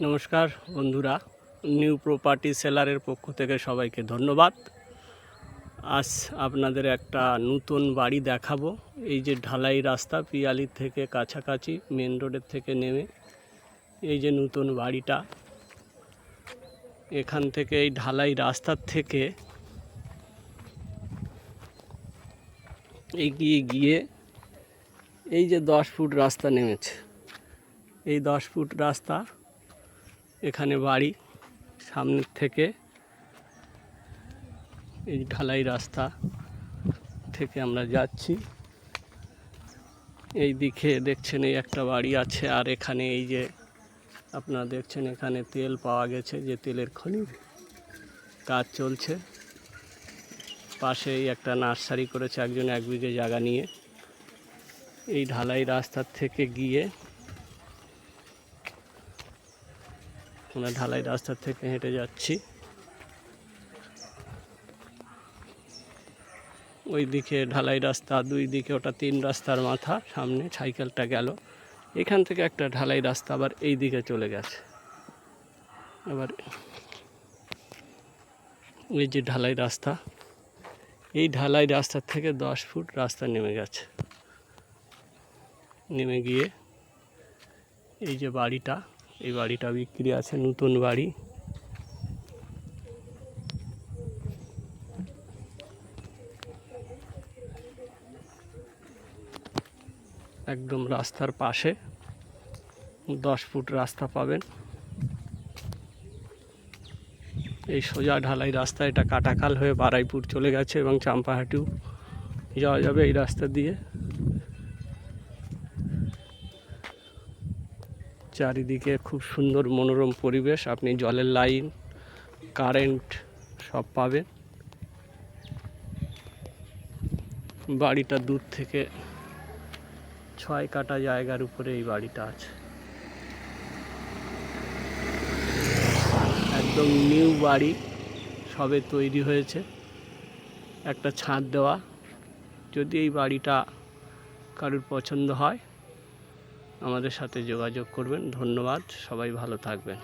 নমস্কার বন্ধুরা new property সেলারের পক্ষ থেকে সবাইকে ধন্যবাদ। আজ আপনাদের একটা নতুন বাড়ি দেখাবো। এই যে ঢালাই রাস্তা পিয়ালির থেকে কাছাকাছি মেন রোডের থেকে নেমে এই যে নতুন বাড়িটা। এখান থেকে এই ঢালাই রাস্তার থেকে এগিয়ে গিয়ে এই যে দশ ফুট রাস্তা নেমেছে। এই দশ ফুট রাস্তা এখানে বাড়ি, সামনের থেকে এই ঢালাই রাস্তা থেকে আমরা যাচ্ছি। এই দিকে দেখছেন এই একটা বাড়ি আছে, আর এখানে এই যে আপনারা দেখছেন এখানে তেল পাওয়া গেছে, যে তেলের খনির কাজ চলছে। পাশেই একটা নার্সারি করেছে একজন এক বিঘে জায়গা নিয়ে। এই ঢালাই রাস্তার থেকে গিয়ে আমরা ঢালাই রাস্তা থেকে হেঁটে যাচ্ছি। ওই দিকে ঢালাই রাস্তা দুই দিকে ওটা তিন রাস্তার মাথা, সামনে সাইকেলটা গেল। এখান থেকে একটা ঢালাই রাস্তা আবার এই দিকে চলে গেছে। এবার এই যে ঢালাই রাস্তা, এই ঢালাই রাস্তার থেকে দশ ফুট রাস্তা নেমে গেছে। নেমে গিয়ে এই যে বাড়িটা এই বাড়িটা বিক্রি আছে, নতুন বাড়ি। একদম রাস্তার পাশে, দশ ফুট রাস্তা পাবেন। এই সোজা ঢালাই রাস্তা, এটা কাটাকাল হয়ে বারাইপুর চলে গেছে এবং চাম্পাহাটিও যাওয়া যাবে এই রাস্তা দিয়ে। চারিদিকে খুব সুন্দর মনোরম পরিবেশ। আপনি জলের লাইন, কারেন্ট সব পাবেন। বাড়িটা দূর থেকে ছয় কাটা জায়গার উপরে এই বাড়িটা আছে। একদম নিউ বাড়ি সবে তৈরি হয়েছে। একটা ছাদ দেওয়া। যদি এই বাড়িটা কারোর পছন্দ হয় আমাদের সাথে যোগাযোগ করবেন। ধন্যবাদ। সবাই ভালো থাকবেন।